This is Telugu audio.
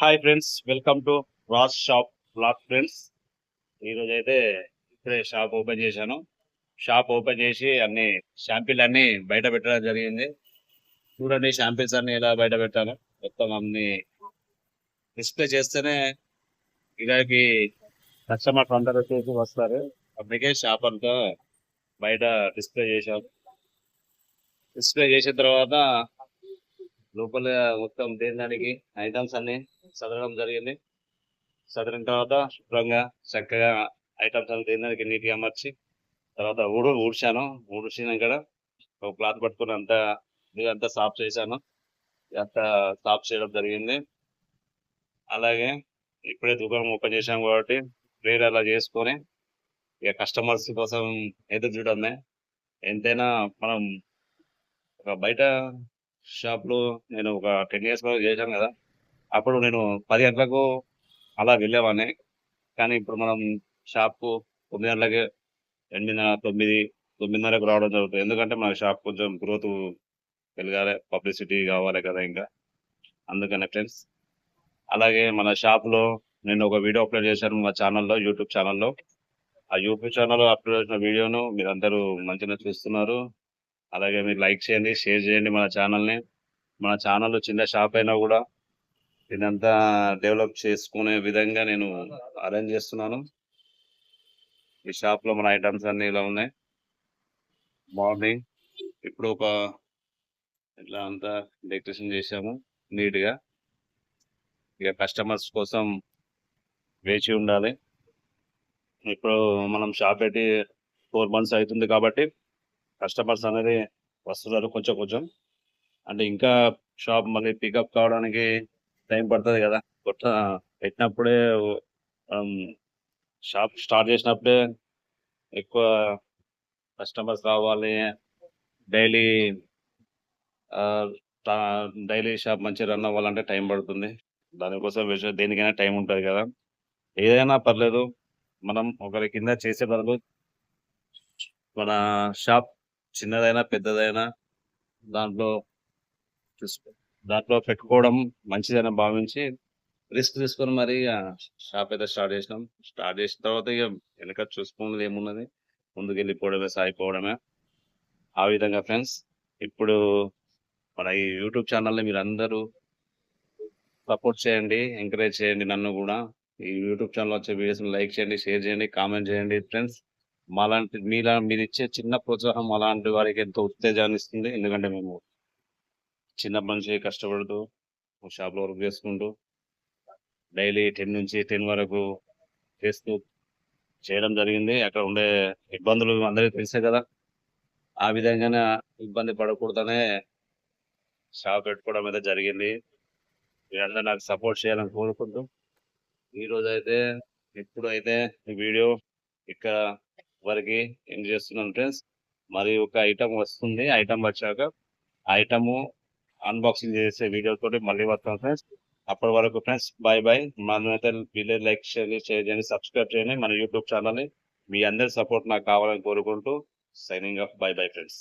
Hi friends welcome to Raj shop black friends ఈరోజు అయితే ఇప్పుడే షాప్ ఓపెన్ చేశాను. షాప్ ఓపెన్ చేసి అన్ని షాంపిల్ అన్ని బయట పెట్టడం జరిగింది. చూడండి షాంపిల్స్ అన్ని ఎలా బయట పెట్టాను మొత్తం అన్ని డిస్ప్లే చేస్తేనే ఇలాకి కస్టమర్స్ అందరూ వచ్చేసి వస్తారు. అందుకే షాప్ అంతా బయట డిస్ప్లే చేశాం. డిస్ప్లే చేసిన తర్వాత లోపల మొత్తం దేనికి ఐటమ్స్ అన్ని చదవడం జరిగింది. చదివిన తర్వాత శుభ్రంగా చక్కగా ఐటమ్స్ అంతా తినడానికి నీట్గా అమర్చి తర్వాత ఊడు ఊడ్చాను. ఊడ్చినాక ఒక క్లాత్ పట్టుకుని అంతా ఇదంతా సాఫ్ చేశాను. ఇదంతా సాఫ్ చేయడం జరిగింది. అలాగే ఇప్పుడే దుకాణం ఓపెన్ చేశాం కాబట్టి ప్రేర్ అలా చేసుకొని ఇక కస్టమర్స్ కోసం ఎదురు చూడమే ఎంతైనా మనం ఒక బయట షాప్లో నేను ఒక టెన్ ఇయర్స్ వరకు చేశాను కదా. అప్పుడు నేను పది గంటలకు అలా వెళ్ళేవాడిని. కానీ ఇప్పుడు మనం షాప్ తొమ్మిది గంటలకి ఎనిమిదిన్నర తొమ్మిది తొమ్మిదిన్నరకు రావడం జరుగుతుంది. ఎందుకంటే మన షాప్ కొంచెం గ్రోత్ పెరగాలి పబ్లిసిటీ కావాలి కదా ఇంకా. అందుకనే ఫ్రెండ్స్ అలాగే మన షాప్లో నేను ఒక వీడియో అప్లోడ్ చేశాను మా ఛానల్లో యూట్యూబ్ ఛానల్లో. ఆ యూట్యూబ్ ఛానల్లో అప్లోడ్ చేసిన వీడియోను మీరందరూ మంచిగా చూస్తున్నారు. అలాగే మీరు లైక్ చేయండి షేర్ చేయండి మన ఛానల్ని. మన ఛానల్ చిన్న షాప్ అయినా కూడా ఇదంతా డెవలప్ చేసుకునే విధంగా నేను అరేంజ్ చేస్తున్నాను. ఈ షాప్లో మన ఐటమ్స్ అన్నీ ఇలా ఉన్నాయి. మార్నింగ్ ఇప్పుడు ఒక ఇట్లా అంతా డెకరేషన్ చేసాము నీట్గా. ఇక కస్టమర్స్ కోసం వేచి ఉండాలి. ఇప్పుడు మనం షాప్ పెట్టి ఫోర్ మంత్స్ అవుతుంది కాబట్టి కస్టమర్స్ అనేది వస్తున్నారు కొంచెం కొంచెం. అంటే ఇంకా షాప్ మళ్ళీ పికప్ కావడానికి టైం పడుతుంది కదా. కొత్త పెట్టినప్పుడే షాప్ స్టార్ట్ చేసినప్పుడే ఎక్కువ కస్టమర్స్ రావాలి. డైలీ డైలీ షాప్ మంచిగా రన్ అవ్వాలంటే టైం పడుతుంది. దానికోసం వేసే- దేనికైనా టైం ఉంటుంది కదా. ఏదైనా పర్లేదు మనం ఒకరి కింద చేసే బదులు మన షాప్ చిన్నదైనా పెద్దదైనా దాంట్లో చూసుకో దాంట్లో పెట్టుకోవడం మంచిదని భావించి రిస్క్ తీసుకొని మరి షాప్ అయితే స్టార్ట్ చేసినాం. స్టార్ట్ చేసిన తర్వాత ఇక వెనక చూసుకున్నది ఏమున్నది? ముందుకు వెళ్ళిపోవడమే సాగిపోవడమే. ఆ విధంగా ఫ్రెండ్స్ ఇప్పుడు మన ఈ యూట్యూబ్ ఛానల్ని మీరు అందరూ సపోర్ట్ చేయండి ఎంకరేజ్ చేయండి నన్ను కూడా. ఈ యూట్యూబ్ ఛానల్ వచ్చే వీడియోస్ని లైక్ చేయండి షేర్ చేయండి కామెంట్ చేయండి. ఫ్రెండ్స్ మాలాంటి మీలా మీరు ఇచ్చే చిన్న ప్రోత్సాహం అలాంటి వారికి ఎంతో ఉత్తేజాన్ని ఇస్తుంది. ఎందుకంటే మేము చిన్నప్పటి నుంచి కష్టపడుతూ షాప్లో వర్క్ చేసుకుంటూ డైలీ టెన్ నుంచి టెన్ వరకు చేస్తూ చేయడం జరిగింది. అక్కడ ఉండే ఇబ్బందులు అందరికీ తెలిసే కదా. ఆ విధంగానే ఇబ్బంది పడకూడదనే షాప్ పెట్టుకోవడం అయితే జరిగింది. మీరందరూ నాకు సపోర్ట్ చేయాలని కోరుకుంటూ ఈరోజు అయితే ఇప్పుడు అయితే ఈ వీడియో ఇక్కడ వరకు ఏం చేస్తున్నాను ఫ్రెండ్స్ మరి ఒక ఐటమ్ వస్తుంది. ఐటమ్ వచ్చాక ఐటమ్ అన్బాక్సింగ్ చేసే వీడియో తోటి మళ్ళీ వస్తాం ఫ్రెండ్స్ అప్పటి వరకు ఫ్రెండ్స్ బాయ్ బాయ్ మనమైతే వీడియో లైక్ చేయండి షేర్ చేయండి సబ్స్క్రైబ్ చేయండి మన యూట్యూబ్ ఛానల్ని మీ అందరి సపోర్ట్ నాకు కావాలని కోరుకుంటూ signing off bye bye friends